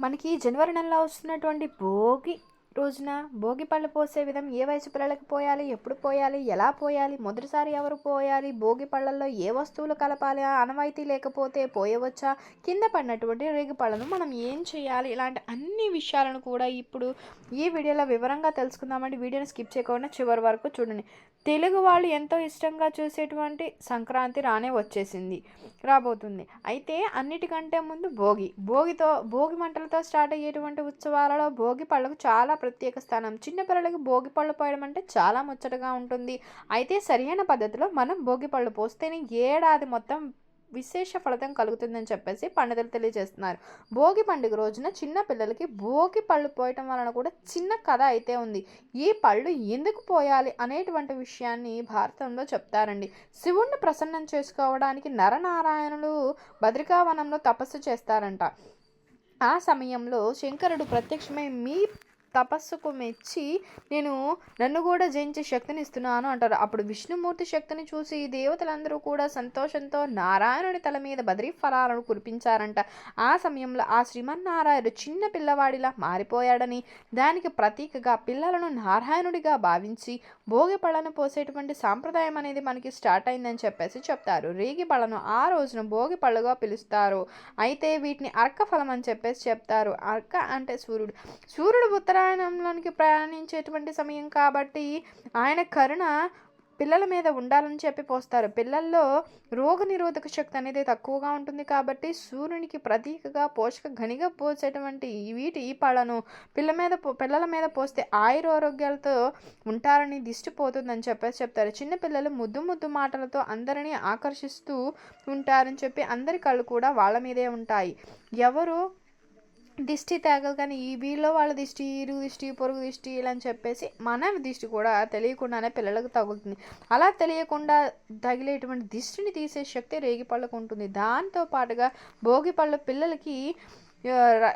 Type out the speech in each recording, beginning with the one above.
మనకి జనవరి నెలలో వస్తున్నటువంటి భోగి రోజున భోగి పళ్ళు పోసే విధం ఏ వయసు పిల్లలకు పోయాలి? ఎప్పుడు పోయాలి? ఎలా పోయాలి? మొదటిసారి ఎవరు పోయాలి? భోగి పళ్ళల్లో ఏ వస్తువులు కలపాలి? ఆ లేకపోతే పోయవచ్చా? కింద పడినటువంటి రేగి పళ్ళను మనం ఏం చేయాలి? ఇలాంటి అన్ని విషయాలను కూడా ఇప్పుడు ఈ వీడియోలో వివరంగా తెలుసుకుందామండి. వీడియోని స్కిప్ చేయకుండా చివరి వరకు చూడండి. తెలుగు వాళ్ళు ఎంతో ఇష్టంగా చూసేటువంటి సంక్రాంతి రానే వచ్చేసింది రాబోతుంది. అయితే అన్నిటికంటే ముందు భోగి. భోగితో భోగి మంటలతో స్టార్ట్ అయ్యేటువంటి ఉత్సవాలలో భోగి పళ్ళకు చాలా ప్రత్యేక స్థానం. చిన్నపిల్లలకి భోగి పళ్ళు పోయడం అంటే చాలా ముచ్చటగా ఉంటుంది. అయితే సరైన పద్ధతిలో మనం భోగి పళ్ళు పోస్తేనే ఏడాది మొత్తం విశేష ఫలితం కలుగుతుందని చెప్పేసి పండితులు తెలియజేస్తున్నారు. భోగి పండుగ రోజున చిన్న పిల్లలకి భోగి పళ్ళు పోయటం వలన కూడా చిన్న కథ అయితే ఉంది. ఈ పళ్ళు ఎందుకు పోయాలి అనేటువంటి విషయాన్ని భారతంలో చెప్తారండి. శివుణ్ణి ప్రసన్నం చేసుకోవడానికి నరనారాయణులు బద్రికావనంలో తపస్సు చేస్తారంట. ఆ సమయంలో శంకరుడు ప్రత్యక్షమై మీ తపస్సుకు మెచ్చి నేను నన్ను కూడా జయించే శక్తిని ఇస్తున్నాను అంటారు. అప్పుడు విష్ణుమూర్తి శక్తిని చూసి దేవతలందరూ కూడా సంతోషంతో నారాయణుని తల మీద బద్రీ ఫలాలను కురిపించారంట. ఆ సమయంలో ఆ శ్రీమన్నారాయణుడు చిన్న పిల్లవాడిలా మారిపోయాడని దానికి ప్రతీకగా పిల్లలను నారాయణుడిగా భావించి భోగి పళ్ళను పోసేటువంటి సాంప్రదాయం అనేది మనకి స్టార్ట్ అయిందని చెప్పేసి చెప్తారు. రేగి పళ్ళను ఆ రోజున భోగి పళ్ళుగా పిలుస్తారు. అయితే వీటిని అర్క ఫలం అని చెప్పేసి చెప్తారు. అర్క అంటే సూర్యుడు. సూర్యుడు ఉత్తర ఉత్తరాయణంలోనికి ప్రయాణించేటువంటి సమయం కాబట్టి ఆయన కరుణ పిల్లల మీద ఉండాలని చెప్పి పోస్తారు. పిల్లల్లో రోగ నిరోధక శక్తి అనేది తక్కువగా ఉంటుంది కాబట్టి సూర్యునికి ప్రతీకగా పోషక ఘనిగా పోసేటువంటి వీటి ఈ పళ్ళను పిల్ల మీద పిల్లల మీద పోస్తే ఆయురారోగ్యాలతో ఉంటారని దిష్టి పోతుందని చెప్పేసి చెప్తారు. చిన్న పిల్లలు ముద్దు ముద్దు మాటలతో అందరినీ ఆకర్షిస్తూ ఉంటారని చెప్పి అందరి కళ్ళు కూడా వాళ్ళ మీదే ఉంటాయి. ఎవరు దిష్టి తాగలు కానీ ఈ వీళ్ళలో వాళ్ళ దిష్టి ఇరుగు దిష్టి పొరుగు దిష్టి ఇలా అని చెప్పేసి మన దిష్టి కూడా తెలియకుండానే పిల్లలకు తగులుతుంది. అలా తెలియకుండా తగిలేటువంటి దిష్టిని తీసే శక్తి రేగి పళ్ళకు ఉంటుంది. దాంతో పాటుగా భోగి పళ్ళు పిల్లలకి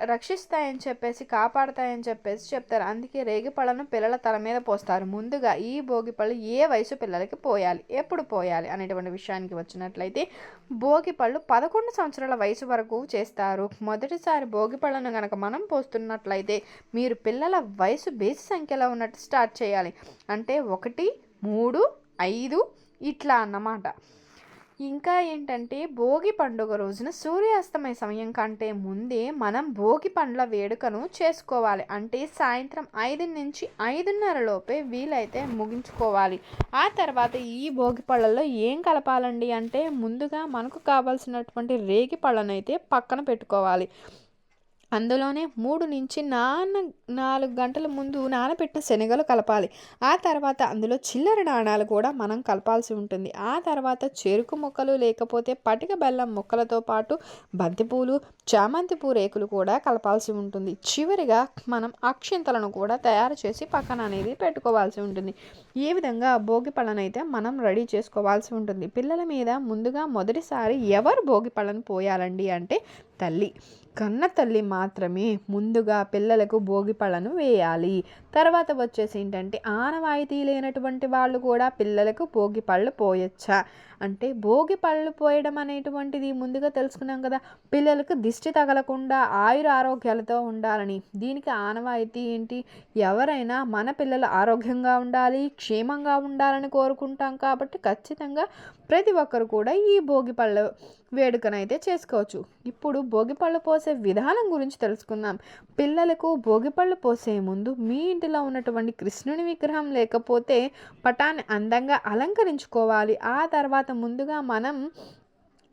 రక్షిస్తాయని చెప్పేసి కాపాడతాయని చెప్పేసి చెప్తారు. అందుకే రేగి పళ్ళను పిల్లల తల మీద పోస్తారు. ముందుగా ఈ భోగి పళ్ళు ఏ వయసు పిల్లలకి పోయాలి? ఎప్పుడు పోయాలి? అనేటువంటి విషయానికి వచ్చినట్లయితే భోగి పళ్ళు పదకొండు సంవత్సరాల వయసు వరకు చేస్తారు. మొదటిసారి భోగి పళ్ళను కనుక మనం పోస్తున్నట్లయితే మీరు పిల్లల వయసు బేసి సంఖ్యలో ఉన్నట్టు స్టార్ట్ చేయాలి. అంటే ఒకటి మూడు ఐదు ఇట్లా అన్నమాట. ఇంకా ఏంటంటే భోగి పండుగ రోజున సూర్యాస్తమయ సమయం కంటే ముందే మనం భోగి పండ్ల వేడుకను చేసుకోవాలి. అంటే సాయంత్రం ఐదు నుంచి ఐదున్నర లోపే వీలైతే ముగించుకోవాలి. ఆ తర్వాత ఈ భోగి పళ్ళల్లో ఏం కలపాలండి అంటే ముందుగా మనకు కావాల్సినటువంటి రేగి పళ్ళనైతే పక్కన పెట్టుకోవాలి. అందులోనే మూడు నుంచి నాన్న నాలుగు గంటల ముందు నానబెట్టిన శనగలు కలపాలి. ఆ తర్వాత అందులో చిల్లర నాణాలు కూడా మనం కలపాల్సి ఉంటుంది. ఆ తర్వాత చెరుకు ముక్కలు లేకపోతే పటిక బెల్లం మొక్కలతో పాటు బంతిపూలు చామంతి పూ రేకులు కూడా కలపాల్సి ఉంటుంది. చివరిగా మనం అక్షింతలను కూడా తయారు చేసి పక్కన అనేది పెట్టుకోవాల్సి ఉంటుంది. ఈ విధంగా భోగి పళ్ళనైతే మనం రెడీ చేసుకోవాల్సి ఉంటుంది. పిల్లల మీద ముందుగా మొదటిసారి ఎవరు భోగి పళ్ళను పోయాలండి అంటే తల్లి. కన్న తల్లి మాత్రమే ముందుగా పిల్లలకు భోగి పళ్ళను వేయాలి. తర్వాత వచ్చేసి ఏంటంటే ఆనవాయితీ లేనటువంటి వాళ్ళు కూడా పిల్లలకు భోగి పళ్ళు పోయొచ్చా? అంటే భోగి పళ్ళు పోయడం అనేటువంటిది ముందుగా తెలుసుకున్నాం కదా. పిల్లలకు దిష్టి తగలకుండా ఆయుర ఆరోగ్యాలతో ఉండాలని. దీనికి ఆనవాయితీ ఏంటి? ఎవరైనా మన పిల్లలు ఆరోగ్యంగా ఉండాలి క్షేమంగా ఉండాలని కోరుకుంటాం కాబట్టి ఖచ్చితంగా ప్రతి ఒక్కరు కూడా ఈ భోగి పళ్ళ వేడుకనైతే చేసుకోవచ్చు. ఇప్పుడు భోగిపళ్ళు పోసే విధానం గురించి తెలుసుకుందాం. పిల్లలకు భోగిపళ్ళు పోసే ముందు మీ ఇంటిలో ఉన్నటువంటి కృష్ణుని విగ్రహం లేకపోతే పటాన్ని అందంగా అలంకరించుకోవాలి. ఆ తర్వాత ముందుగా మనం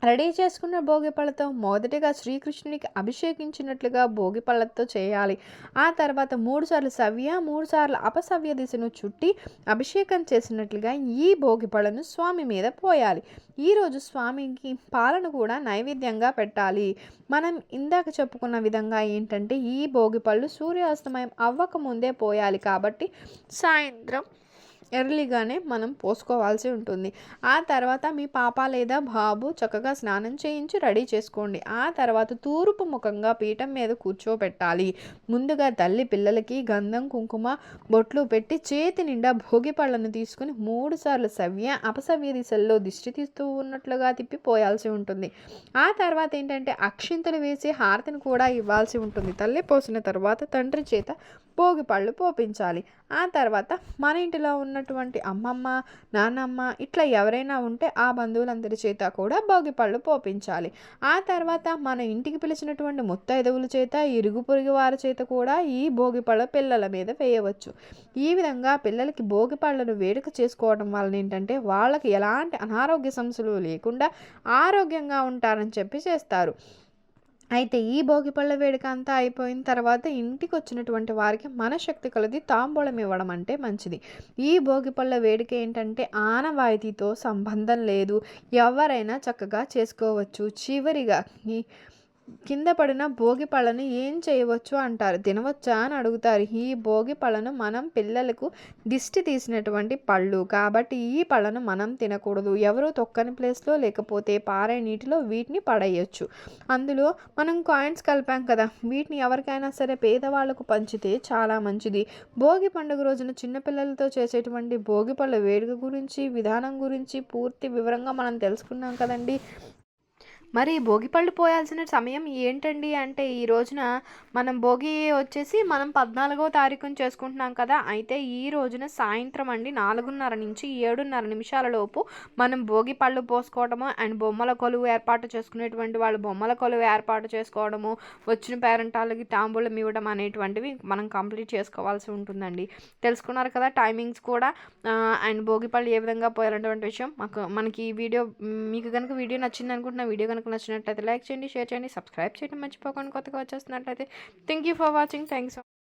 రెడీ చేసుకున్న భోగిపళ్ళతో మొదటిగా శ్రీకృష్ణునికి అభిషేకించినట్లుగా భోగిపళ్ళతో చేయాలి. ఆ తర్వాత మూడుసార్లు సవ్య మూడుసార్లు అపసవ్య దిశను చుట్టి అభిషేకం చేసినట్లుగా ఈ భోగిపళ్ళను స్వామి మీద పోయాలి. ఈరోజు స్వామికి పాలను కూడా నైవేద్యంగా పెట్టాలి. మనం ఇందాక చెప్పుకున్న విధంగా ఏంటంటే ఈ భోగిపళ్ళు సూర్యాస్తమయం అవ్వకముందే పోయాలి కాబట్టి సాయంత్రం ఎర్లీగానే మనం పోసుకోవాల్సి ఉంటుంది. ఆ తర్వాత మీ పాప లేదా బాబు చక్కగా స్నానం చేయించి రెడీ చేసుకోండి. ఆ తర్వాత తూర్పు ముఖంగా పీఠం మీద కూర్చోబెట్టాలి. ముందుగా తల్లి పిల్లలకి గంధం కుంకుమ బొట్లు పెట్టి చేతి నిండా భోగి పళ్ళను తీసుకుని మూడు సార్లు సవ్య అపసవ్య దిశల్లో దిష్టి తీస్తూ ఉన్నట్లుగా తిప్పి పోయాల్సి ఉంటుంది. ఆ తర్వాత ఏంటంటే అక్షింతలు వేసి హారతిని కూడా ఇవ్వాల్సి ఉంటుంది. తల్లి పోసిన తర్వాత తండ్రి చేత భోగి పళ్ళు పోపించాలి. ఆ తర్వాత మన ఇంటిలో ఉన్నటువంటి అమ్మమ్మ నాన్నమ్మ ఇట్లా ఎవరైనా ఉంటే ఆ బంధువులందరి చేత కూడా భోగి పళ్ళు పోపించాలి. ఆ తర్వాత మన ఇంటికి పిలిచినటువంటి ముత్తైదవుల చేత ఇరుగు పొరుగు వారి చేత కూడా ఈ భోగి పళ్ళ పిల్లల మీద వేయవచ్చు. ఈ విధంగా పిల్లలకి భోగి పళ్ళను వేడుక చేసుకోవడం వలన ఏంటంటే వాళ్ళకి ఎలాంటి అనారోగ్య సమస్యలు లేకుండా ఆరోగ్యంగా ఉంటారని చెప్పి చేస్తారు. అయితే ఈ భోగిపళ్ళ వేడుక అంతా అయిపోయిన తర్వాత ఇంటికి వచ్చినటువంటి వారికి మనశక్తి కొలది తాంబూలం ఇవ్వడం అంటే మంచిది. ఈ భోగిపళ్ళ వేడుక ఏంటంటే ఆనవాయితీతో సంబంధం లేదు. ఎవరైనా చక్కగా చేసుకోవచ్చు. చివరిగా ఈ కింద పడిన భోగి పళ్ళను ఏం చేయవచ్చు అంటారు? తినవచ్చా అని అడుగుతారు. ఈ భోగి పళ్ళను మనం పిల్లలకు దిష్టి తీసినటువంటి పళ్ళు. కాబట్టి ఈ పళ్ళను మనం తినకూడదు. ఎవరు తొక్కని ప్లేస్లో లేకపోతే పారే నీటిలో వీటిని పడేయచ్చు. అందులో మనం కాయిన్స్ కలిపాం కదా. వీటిని ఎవరికైనా సరే పేదవాళ్ళకు పంచితే చాలా మంచిది. భోగి పండుగ రోజున చిన్నపిల్లలతో చేసేటువంటి భోగి పళ్ళ వేడుక గురించి విధానం గురించి పూర్తి వివరంగా మనం తెలుసుకున్నాం కదండి. మరి భోగి పళ్ళు పోయాల్సిన సమయం ఏంటండి అంటే ఈ రోజున మనం భోగి వచ్చేసి మనం పద్నాలుగో తారీఖున చేసుకుంటున్నాం కదా అయితే ఈ రోజున సాయంత్రం అండి నాలుగున్నర నుంచి ఏడున్నర నిమిషాల లోపు మనం భోగి పళ్ళు పోసుకోవడము అండ్ బొమ్మల కొలువు ఏర్పాటు చేసుకునేటువంటి వాళ్ళు బొమ్మల కొలువు ఏర్పాటు చేసుకోవడము వచ్చిన పేరెంటాలకి తాంబూలం ఇవ్వడం అనేటువంటివి మనం కంప్లీట్ చేసుకోవాల్సి ఉంటుందండి. తెలుసుకున్నారు కదా టైమింగ్స్ కూడా అండ్ భోగి పళ్ళు ఏ విధంగా పోయాలనేటువంటి విషయం. మాకు మనకి ఈ వీడియో మీకు కనుక వీడియో నచ్చింది అనుకుంటున్న వీడియో కనుక కనుక నచ్చినట్లయితే లైక్ చేయండి షేర్ చేయండి సబ్స్క్రైబ్ చేయడం మర్చిపోకండి కొత్తగా వచ్చేస్తున్నట్లయితే. Thank you for watching thanks